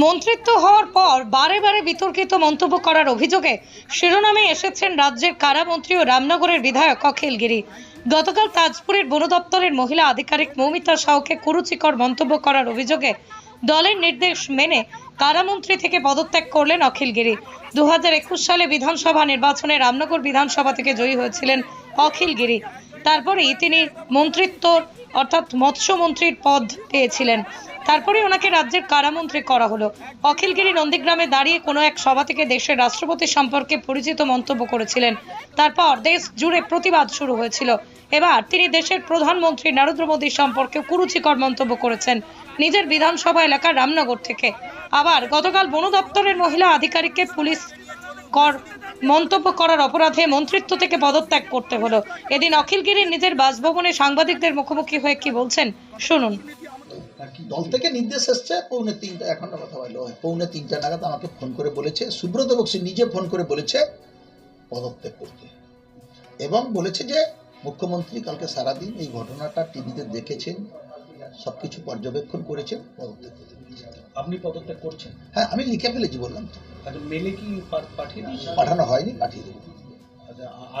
মন্ত্রিত্ব হওয়ার পর বারে বারে বিতর্কিত মন্তব্য করার অভিযোগে শিরোনামে এসেছেন রাজ্যের কারামন্ত্রী ও রামনগরের বিধায়ক অখিল গিরি। গতকাল তাজপুরের বন দপ্তরের মহিলা আধিকারিক মৌমিতা সাউকে কুরুচিকর মন্তব্য করার অভিযোগে দলের নির্দেশ মেনে কারামন্ত্রী থেকে পদত্যাগ করলেন অখিল গিরি। দু সালে বিধানসভা নির্বাচনে রামনগর বিধানসভা থেকে জয়ী হয়েছিলেন অখিল গিরি। তারপরেই তিনি মন্ত্রিত্বর অর্থাৎ মৎস্যমন্ত্রীর পদ পেয়েছিলেন। তারপরে ওনাকে রাজ্যের কারামন্ত্রী করা হলো। অখিলগিরি নন্দীগ্রামে দাঁড়িয়ে কোনো এক সভা থেকে দেশের রাষ্ট্রপতি সম্পর্কে পরিচিত মন্তব্য করেছিলেন। তারপর দেশ জুড়ে প্রতিবাদ শুরু হয়েছিল। এবার তিনি দেশের প্রধানমন্ত্রী নরেন্দ্র মোদী সম্পর্কে কুরুচিকর মন্তব্য করেছেন নিজের বিধানসভা এলাকা রামনগর থেকে। আবার গতকাল বন দপ্তরের মহিলা আধিকারিককে পুলিশ কর মন্তব্য করার অপরাধে মন্ত্রিত্ব থেকে পদত্যাগ করতে হলো। এদিন অখিলগিরির নিজের বাসভবনে সাংবাদিকদের মুখোমুখি হয়ে কি বলছেন? শুনুন। দল থেকে নির্দেশ এসছে পৌনে তিনটা এখন কথা বলল পৌনে তিনটা নাগাদ আমাকে ফোন করে বলেছে সুব্রত বক্সি নিজে ফোন করে বলেছে পদত্যাগ করতে। এবং বলেছে যে মুখ্যমন্ত্রী কালকে সারাদিন এই ঘটনাটা টিভিতে দেখেছেন সব কিছু পর্যবেক্ষণ করেছেন পদত্যাগ করতে আপনি পদত্যাগ করছেন? হ্যাঁ আমি লিখে ফেলেছি বললাম তো। আচ্ছা মেলে কি পাঠিয়ে পাঠানো হয়নি পাঠিয়ে দেবো।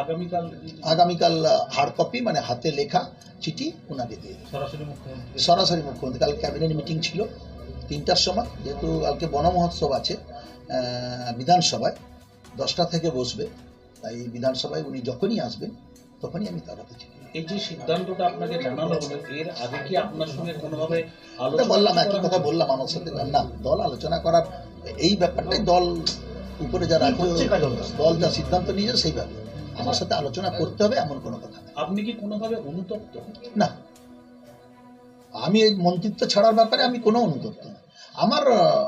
আগামীকাল আগামীকাল হার্ড কপি মানে হাতে লেখা চিঠি ওনাকে দিয়ে। সরাসরি মুখ্যমন্ত্রী। সরাসরি মুখ্যমন্ত্রী কাল ক্যাবিনেট মিটিং ছিল তিনটার সময় যেহেতু কালকে বন মহোৎসব আছে বিধানসভায় দশটা থেকে বসবে তাই বিধানসভায় উনি যখনই আসবেন তখনই আমি তার হাতে চিঠি এই যে সিদ্ধান্তটা আপনাকে জানানো হলো এর আগে কি আপনার সঙ্গে কোনোভাবে আলোচনা বললাম একই কথা বললাম আমার সাথে। না দল আলোচনা করার এই ব্যাপারটাই দল উপরে যারা দল যা সিদ্ধান্ত নিয়েছে সেই সেইভাবে আমার সাথে আলোচনা করতে হবে এমন কোনো কথা আপনি কি কোনোভাবে অনুতপ্ত? না। আমি এই মন্ত্রিত্ব ছাড়ার ব্যাপারে আমি কোনো অনুতপ্ত না। আমার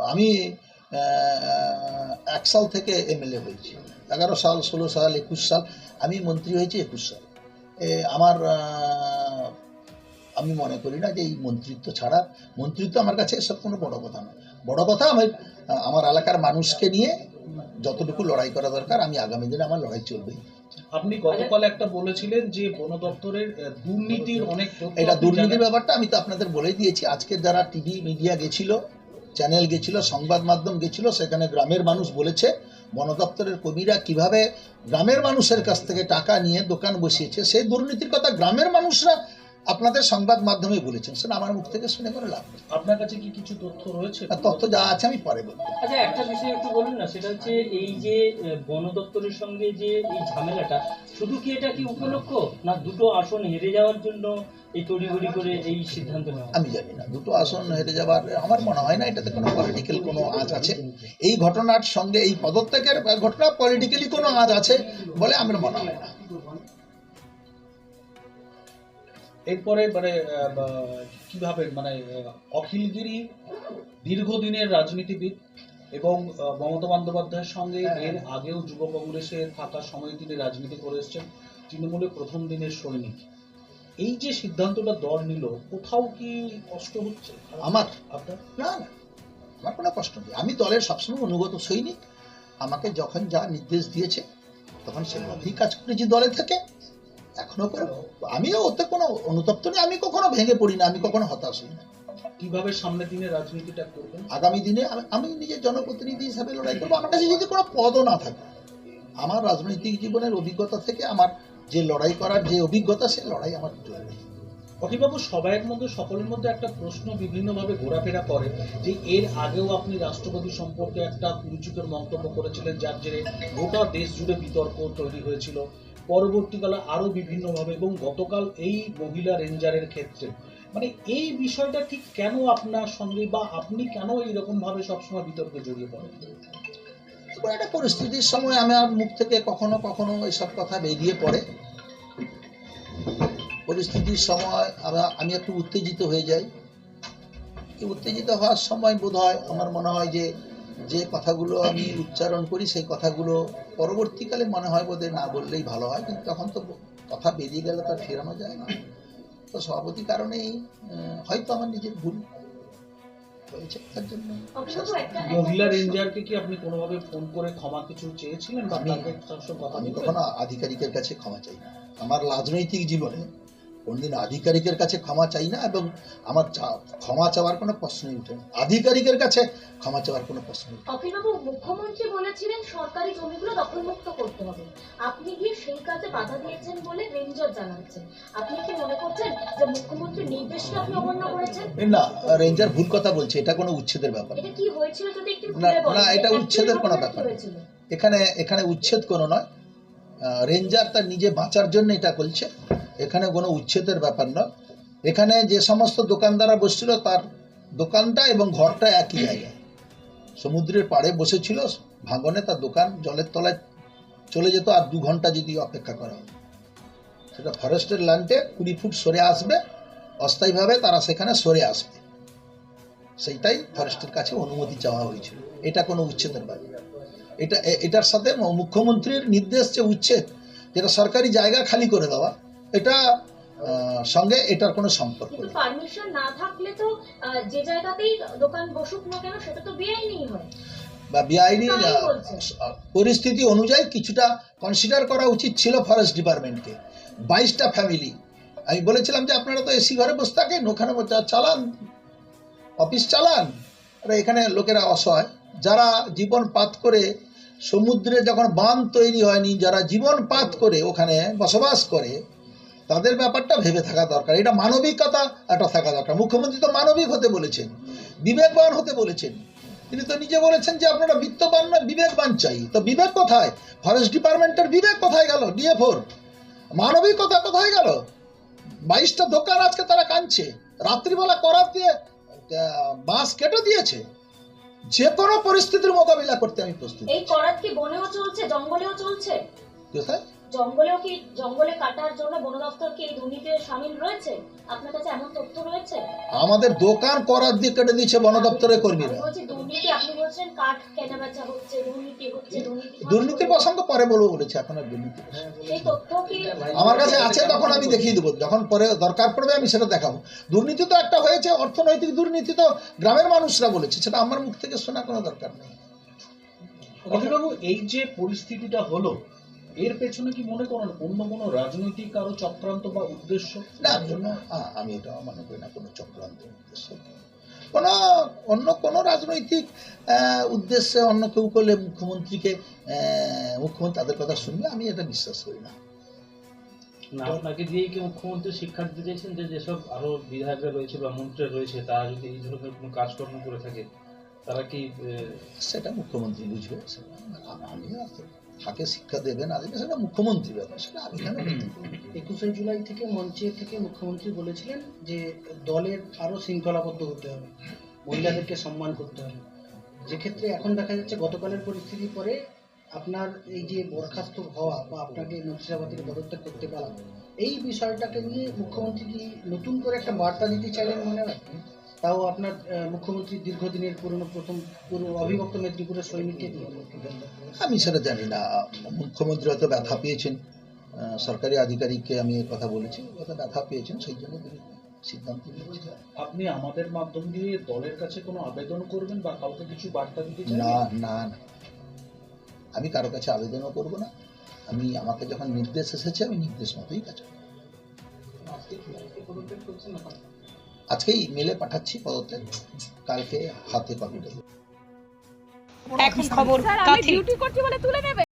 আমি এক সাল থেকে এমএলএ হয়েছি। এগারো সাল ষোলো সাল একুশ সাল আমি মন্ত্রী হয়েছি একুশ সাল। এ, আমার আমি মনে করি না যে এই মন্ত্রিত্ব ছাড়া মন্ত্রিত্ব আমার কাছে এসব কোনো বড় কথা না বড় কথা আমি আমার এলাকার মানুষকে নিয়ে যতটুকু লড়াই করা দরকার আমি আগামী দিনে আমার লড়াই চলবেই। আপনি গতকাল একটা বলেছিলেন যে বন দপ্তরের দুর্নীতির অনেক এটা দুর্নীতির ব্যাপারটা আমি তো আপনাদের বলে দিয়েছি। আজকে যারা টিভি মিডিয়া গেছিল চ্যানেল গেছিল সংবাদ মাধ্যম গেছিল সেখানে গ্রামের মানুষ বলেছে বন দপ্তরের কর্মীরা কীভাবে গ্রামের মানুষের কাছ থেকে টাকা নিয়ে দোকান বসিয়েছে সেই দুর্নীতির কথা গ্রামের মানুষরা আপনাদের সংবাদ মাধ্যমে বলেছেন। সেটা আমার মুখ থেকে শুনে করে লাভ নেই। আপনার কাছে কি কিছু তথ্য রয়েছে? তথ্য যা আছে আমি পরে বলব। আচ্ছা একটা বিষয় একটু বলুন না সেটা হচ্ছে এই যে বন দপ্তরের সঙ্গে যে এই ঝামেলাটা শুধু কি এটা কি উপলক্ষ? না দুটো আসন হেরে যাওয়ার জন্য এই তড়িঘড়ি করে এই সিদ্ধান্ত নেওয়া আমি জানি না দুটো আসন হেরে যাবার আমার মনে হয় না এটাতে কোনো পলিটিক্যাল কোনো আজ আছে। এই ঘটনার সঙ্গে এই পদত্যাগের ঘটনা পলিটিক্যালি কোনো আজ আছে বলে আমার মনে হয় না। এরপরে মানে কীভাবে মানে অখিলগিরি দীর্ঘদিনের রাজনীতিবিদ এবং মমতা বন্দ্যোপাধ্যায়ের সঙ্গে এর আগেও যুব কংগ্রেসে থাকার সময় তিনি রাজনীতি করে এসেছেন। তৃণমূলের প্রথম দিনের সৈনিক। এই যে সিদ্ধান্তটা দল নিল কোথাও কি কষ্ট হচ্ছে? আমার? আপনার? না না। আমার কোনো কষ্ট নেই। আমি দলের সবসময় অনুগত সৈনিক। আমাকে যখন যা নির্দেশ দিয়েছে তখন সেইভাবেই কাজ করেছি দলে থেকে। এখনও আমিও ওতে কোনো অনুতপ্ত নেই আমি কখনো ভেঙে পড়ি না আমি কখনো হতাশ হই না। কীভাবে সামনের দিনে রাজনীতিটা করবেন? আগামী দিনে আমি- আমি নিজের জনপ্রতিনিধি হিসাবে লড়াই করব। আমার কাছে যদি কোনো পদও না থাকে আমার রাজনৈতিক জীবনের অভিজ্ঞতা থেকে আমার যে লড়াই করার যে অভিজ্ঞতা সে লড়াই আমার চলবে অখিলবাবু সবাইয়ের মধ্যে সকলের মধ্যে একটা প্রশ্ন বিভিন্নভাবে ঘোরাফেরা করে যে এর আগেও আপনি রাষ্ট্রপতি সম্পর্কে একটা কুরুচিকর মন্তব্য করেছিলেন যার জেরে গোটা দেশ জুড়ে বিতর্ক তৈরি হয়েছিল। পরবর্তীকালে আরও বিভিন্নভাবে এবং গতকাল এই মহিলা রেঞ্জারের ক্ষেত্রে। মানে এই বিষয়টা ঠিক কেন আপনার সঙ্গে বা আপনি কেন এইরকম ভাবে সবসময় বিতর্কে জড়িয়ে পড়েন? একটা পরিস্থিতির সময় আমার মুখ থেকে কখনো কখনো এসব কথা বেরিয়ে পড়ে। পরিস্থিতির সময় আমা- একটু উত্তেজিত হয়ে যাই। উত্তেজিত হওয়ার সময় বোধ হয় আমার মনে হয় যে যে কথাগুলো আমি উচ্চারণ করি সেই কথাগুলো পরবর্তীকালে মনে হয় বোধহয় না বললেই ভালো হয় কিন্তু তখন তো কথা বেরিয়ে গেলে তো আর ফেরানো যায় না। তো সভাপতি কারণেই হয়তো আমার নিজের ভুল হয়েছে তার জন্য মহিলা রেঞ্জারকে কি আপনি কোনোভাবে ফোন করে ক্ষমা কিছু চেয়েছিলেন তার আমি কখনো আধিকারিকের কাছে ক্ষমা চাই না। আমার রাজনৈতিক জীবনে কোনদিন আধিকারিকের কাছে ক্ষমা চাই না এবং আমার ক্ষমা চাওয়ার কোনো প্রশ্নই উঠে না আধিকারিকের কাছে ক্ষমা চাওয়ার কোনো প্রশ্ন না। মুখ্যমন্ত্রী বলেছিলেন সরকারি জমিগুলো দখলমুক্ত করতে হবে আপনি গিয়ে সেই কাজে বাধা দিয়েছেন বলে রেঞ্জার জানাচ্ছেন আপনি কি মনে করছেন যে মুখ্যমন্ত্রীর নির্দেশকে আপনি অমান্য করেছেন না রেঞ্জার ভুল কথা বলছে এটা কোনো উচ্ছেদের ব্যাপার এটা। কি হয়েছিল যদি একটু না, এটা উচ্ছেদের কোনো ব্যাপার। কি? এখানে এখানে উচ্ছেদ কোনো নয় রেঞ্জার তার নিজে বাঁচার জন্য এটা করছে। এখানে কোনো উচ্ছেদের ব্যাপার নয়। এখানে যে সমস্ত দোকানদাররা বসছিল, তার দোকানটা এবং ঘরটা একই জায়গায়। সমুদ্রের পাড়ে বসেছিল, ভাঙনে তার দোকান, জলের তলায় চলে যেত আর দু ঘণ্টা যদি অপেক্ষা করা হতো। সেটা ফরেস্টের ল্যান্ডে কুড়ি ফুট সরে আসবে, অস্থায়ীভাবে তারা সেখানে সরে আসবে। সেইটাই ফরেস্টের কাছে অনুমতি চাওয়া হয়েছিল। এটা কোনো উচ্ছেদের ব্যাপার না। এটা এটার সাথে মুখ্যমন্ত্রীর নির্দেশ যে উচ্ছেদ যেটা সরকারি জায়গা খালি করে দেওয়া এটা সঙ্গে এটার কোনো সম্পর্ক কিন্তু পারমিশন না থাকলে তো যে জায়গাতেই দোকান বসুক না কেন সেটা তো বেআইনি হয়। বা বিআইনি পরিস্থিতি অনুযায়ী কিছুটা কনসিডার করা উচিত ছিল ফরেস্ট ডিপার্টমেন্টকে বাইশটা ফ্যামিলি আমি বলেছিলাম যে আপনারা তো এসি ঘরে বসে থাকেন ওখানে চালান অফিস চালান। আরে এখানে লোকেরা অসহায়। যারা জীবন পাত করে সমুদ্রে যখন বাঁধ তৈরি হয়নি, যারা জীবন পাত করে ওখানে বসবাস করে, তাদের ব্যাপারটা ভেবে থাকা দরকার। এটা মানবিকতা একটা থাকা দরকার। মুখ্যমন্ত্রী তো মানবিক হতে বলেছেন, বিবেকবান হতে বলেছেন। তিনি তো নিজে বলেছেন যে আপনারা বিত্তবান না বিবেকবান চাই। তো বিবেক কোথায়? ফরেস্ট ডিপার্টমেন্টের বিবেক কোথায় গেল? ডিএফওর মানবিকতা কোথায় গেল? বাইশটা দোকান আজকে তারা কাঁদছে। রাত্রিবেলা করার দিয়ে বাঁশ কেটে দিয়েছে। যে কোনো পরিস্থিতির মোকাবিলা করতে আমি প্রস্তুত এই করাত কি বনেও চলছে জঙ্গলেও চলছে? কোথায়? জঙ্গলেও কি জঙ্গলে কাটার জন্য বন দপ্তর কি এই দুর্নীতিতে সামিল রয়েছে? আপনার কাছে এমন তথ্য রয়েছে? আমাদের দোকান করার দিয়ে কেটে দিয়েছে বন দপ্তরের কর্মীরা। বলছি দুর্নীতি আপনি বলছেন কাঠ কেনা বেচা হচ্ছে দুর্নীতি হচ্ছে দুর্নীতি দুর্নীতির প্রসঙ্গ পরে বলব বলেছে এখন আর দুর্নীতি সেই তথ্য কি আমার কাছে আছে তখন আমি দেখিয়ে দেবো। যখন পরে দরকার পড়বে আমি সেটা দেখাবো। দুর্নীতি তো একটা হয়েছে অর্থনৈতিক দুর্নীতি তো গ্রামের মানুষরা বলেছে সেটা আমার মুখ থেকে শোনা কোনো দরকার নেই। অখিলবাবু এই যে পরিস্থিতিটা হলো এর পেছনে কি মনে করেন অন্য কোনো রাজনৈতিক কারও চক্রান্ত বা উদ্দেশ্য? না জন্য? আমি এটা মনে করি না কোনো চক্রান্ত উদ্দেশ্য। কোনো অন্য কোনো রাজনৈতিক আহ, উদ্দেশ্যে অন্য কেউ করলে মুখ্যমন্ত্রীকে আহ, মুখ্যমন্ত্রী তাদের কথা শুনবে আমি এটা বিশ্বাস করি না। না আপনাকে দিয়েই কি মুখ্যমন্ত্রী শিক্ষা দিতে চাইছেন যে যেসব আরও বিধায়করা রয়েছে বা মন্ত্রী রয়েছে তারা যদি এই ধরনের কোনো কাজকর্ম করে থাকে তারা কি সেটা মুখ্যমন্ত্রী বুঝবে সেটা আমি তাকে শিক্ষা দেবে না দেবে সেটা মুখ্যমন্ত্রী ব্যাপার সেটা আমি কেন? একুশে জুলাই থেকে মঞ্চে থেকে মুখ্যমন্ত্রী বলেছিলেন যে দলের আরও শৃঙ্খলাবদ্ধ হতে হবে মহিলাদেরকে সম্মান করতে হবে। যেক্ষেত্রে এখন দেখা যাচ্ছে গতকালের পরিস্থিতির পরে আপনার এই যে বরখাস্ত হওয়া বা আপনাকে মন্ত্রিসভা থেকে পদত্যাগ করতে পারা এই বিষয়টাকে নিয়ে মুখ্যমন্ত্রী কি নতুন করে একটা বার্তা দিতে চাইলেন মনে হয়? তাও আপনার মুখ্যমন্ত্রী দীর্ঘদিনের পুরনো প্রথম পুরো অবিভক্ত মেদিনীপুরের সৈনিককে দিয়ে আমি সেটা জানি না। মুখ্যমন্ত্রী হয়তো ব্যথা পেয়েছেন। সরকারি আধিকারিককে আমি এই কথা বলেছি। হয়তো ব্যথা পেয়েছেন সেই জন্য তিনি সিদ্ধান্ত নিয়েছেন আপনি আমাদের মাধ্যম দিয়ে দলের কাছে কোনো আবেদন করবেন বা কাউকে কিছু বার্তা দিতে চান না না না। আমি কারও কাছে আবেদনও করব না। আমি আমাকে যখন নির্দেশ এসেছে আমি নির্দেশ মতোই কাজ করব। আজকেই ইমেলে পাঠাচ্ছি পদত্যাগ। কালকে হাতে পাবি। এখন খবর স্যার আমি ডিউটি করছি বলে তুলে নেবে?